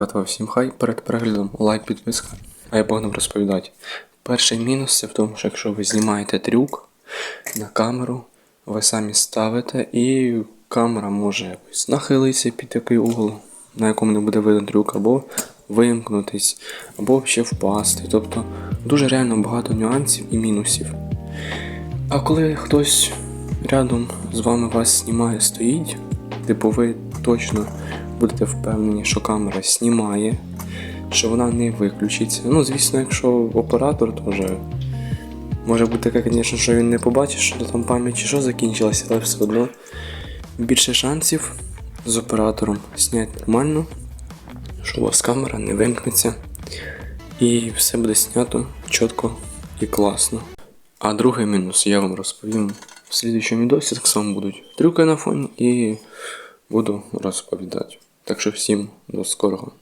Братва, всім хай перед переглядом лайк, підписка. А я погнав розповідати. Перший мінус це в тому, що якщо ви знімаєте трюк на камеру, ви самі ставите, і камера може якось нахилитися під такий угол, на якому не буде видно трюк, або вимкнутись, або ще впасти. Тобто дуже реально багато нюансів і мінусів. А коли хтось рядом з вами вас знімає, стоїть, типу ви точно будете впевнені, що камера знімає, що вона не виключиться. Ну, звісно, якщо оператор теж. Може бути таке, звісно, що він не побачить, що там пам'ять чи що закінчилася, але все одно більше шансів з оператором зняти нормально, що у вас камера не вимкнеться. І все буде знято чітко і класно. А другий мінус я вам розповім в следующем відосі. Так само будуть трюки на фоні і буду розповідати. Так що всім до скорого.